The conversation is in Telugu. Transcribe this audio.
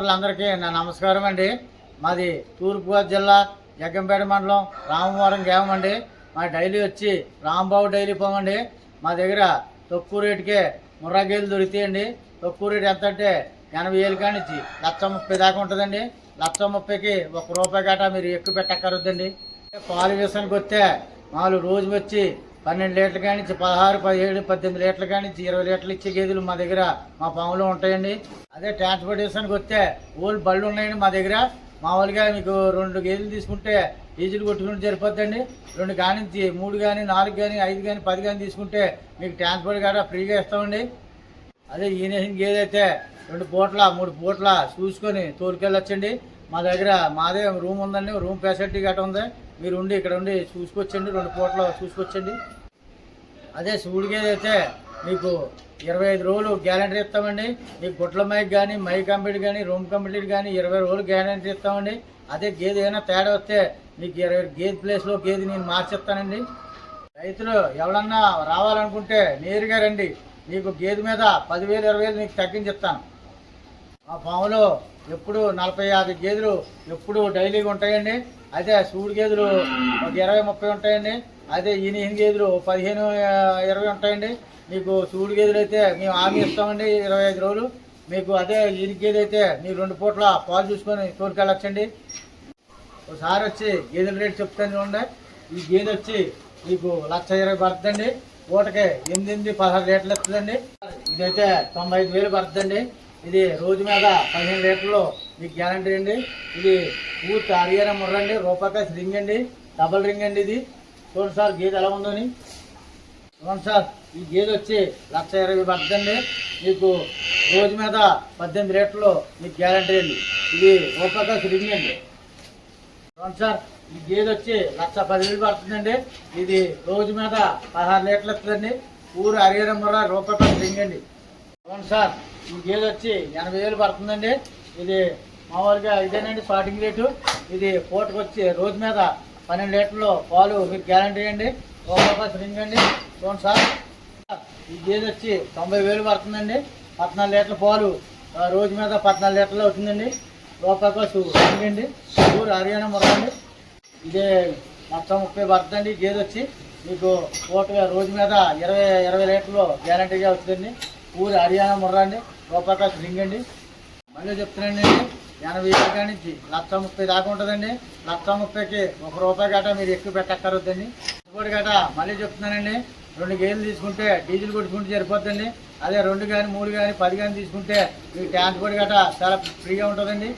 అందరికీ నా నమస్కారం అండి. మాది తూర్పుగోదావరి జిల్లా జగ్గంపేట మండలం రామవరం గ్రామం అండి. మా డైలీ వచ్చి రాంబాబు డైలీ పోమండి మా దగ్గర తక్కువ రేటుకే ముర్రా గేదెలు దొరుకుతాయండి. తక్కువ రేటు ఎంత అంటే ఎనభై ఏళ్ళు కానిచ్చి లక్ష ముప్పై దాకా ఉంటుందండి. లక్ష ముప్పైకి ఒక రూపాయి గటా మీరు ఎక్కువ పెట్టక్కర్వద్దండి. పాలు విషయానికి వస్తే మామూలు రోజు వచ్చి పన్నెండు లీటర్ల కానించి పదహారు పదిహేడు పద్దెనిమిది లీటర్ల కానించి ఇరవై లీటర్లు ఇచ్చే గేదెలు మా దగ్గర మా పాములో ఉంటాయండి. అదే ట్రాన్స్పోర్టేషన్కి వస్తే ఓల్డ్ బళ్ళు ఉన్నాయండి మా దగ్గర. మామూలుగా మీకు రెండు గేదెలు తీసుకుంటే డీజిల్ కొట్టుకుంటే సరిపోద్దండి. రెండు కానించి మూడు కానీ నాలుగు కానీ ఐదు కానీ పది కానీ తీసుకుంటే మీకు ట్రాన్స్పోర్ట్ కూడా ఫ్రీగా ఇస్తామండి. అదే ఈయన గేదె అయితే రెండు పూట్ల మూడు పూట్ల చూసుకొని తోలుకెళ్ళొచ్చండి. మా దగ్గర మాదే రూమ్ ఉందండి రూమ్ ఫెసిలిటీ గట్రా ఉంది. మీరు ఉండి ఇక్కడ ఉండి చూసుకొచ్చండి రెండు పూట్ల చూసుకొచ్చండి అదే శివుడి గేదె అయితే మీకు ఇరవై ఐదు రోజులు గ్యారంటీ ఇస్తామండి. మీకు గుట్ల మైక్ కానీ మై కంప్లీట్ కానీ రూమ్ కంప్లీట్ కానీ ఇరవై రోజులు గ్యారంటీ ఇస్తామండి. అదే గేదె ఏదైనా తేడా వస్తే మీకు ఇరవై గేదె ప్లేస్లో గేదె నేను మార్చిస్తానండి. రైతులు ఎవరన్నా రావాలనుకుంటే నేరుగా రండి. మీకు గేదె మీద పదివేలు ఇరవై వేలు మీకు తగ్గించిస్తాను మా పాములో ఎప్పుడు నలభై యాభై గేదెలు ఎప్పుడు డైలీగా ఉంటాయండి. అయితే సూడు గేదెలు ఒక ఇరవై ముప్పై ఉంటాయండి. అదే ఈయన గేదెలు పదిహేను ఇరవై ఉంటాయండి. మీకు సూడు గేదెలు అయితే మేము హామీ ఇస్తామండి ఇరవై ఐదు రోజులు. మీకు అదే ఈయన గేదె అయితే మీరు రెండు పూట్ల పాలు చూసుకొని తోలుకెళ్ళొచ్చండి. ఒకసారి వచ్చి గేదెల రేట్ చెప్తాను చూడండి. ఈ గేదె వచ్చి మీకు లక్ష ఇరవై పడుతుందండి. పూటకి ఎనిమిది ఎనిమిది పదహారు లీటర్లు ఇస్తుందండి ఇదైతే తొంభై ఐదు వేలు పడుతుందండి. ఇది రోజు మీద పదిహేను లీటర్లు. మీకు గ్యారంటీ అండి. ఇది పూర్తి హరియానా ముర్ర అండి. రూపాయి రింగ్ అండి. డబల్ రింగ్ అండి ఇది. చూడండి సార్ గేదె ఎలా ఉందని చూడండి సార్ ఈ గేదె వచ్చి లక్ష ఇరవై పడుతుందండి మీకు రోజు మీద పద్దెనిమిది లీటర్లు మీకు గ్యారంటీ అండి. ఇది రూపాకాశ రింగ్ అండి. అవును సార్ ఈ గేదె వచ్చి లక్ష పదివేలు పడుతుందండి ఇది రోజు మీద పదహారు లీటర్లు వస్తుందండి. ఊరు హరియాణం ముర్ర స్ట్రింగ్ అండి. అవును సార్ ఈ గేదె వచ్చి ఎనభై వేలు పడుతుందండి. ఇది మామూలుగా ఇదేనండి స్టార్టింగ్ రేటు ఇది పూటకు వచ్చి రోజు మీద పన్నెండు లీటర్లు పాలు మీకు గ్యారంటీ అండి. రూపాయలు రింగ్ అండి. చూడండి సార్. ఈ గేదె వచ్చి తొంభై వేలు పడుతుందండి. పద్నాలుగు లీటర్ల పాలు రోజు మీద పద్నాలుగు లీటర్లు అవుతుందండి. రూపాయి కాసు అండి. ఊరు హర్యానా మురండి ఇదే మొత్తం ముప్పై పడుతుందండి గేదె వచ్చి. మీకు పూటగా రోజు మీద ఇరవై ఇరవై లీటర్లు గ్యారంటీగా వస్తుందండి. ఊరు హర్యానా ముర్రాండి అండి రూపాయి రింగ్ అండి మళ్ళీ చెప్తున్నానండి ఎనభై ఏళ్ళ నుంచి లక్ష ముప్పై దాకా ఉంటుందండి. లక్ష ముప్పైకి ఒక రూపాయి గట మీరు ఎక్కువ పెట్టక్కర్వద్దండి. ఇంకోటి గట మళ్ళీ చెప్తున్నానండి రెండు గేదెలు తీసుకుంటే డీజిల్ కొట్టుకుంటే సరిపోద్దండి. అదే రెండు కానీ మూడు కానీ పది కానీ తీసుకుంటే మీకు ట్రాన్స్పోర్ట్ గట చాలా ఫ్రీగా ఉంటుందండి.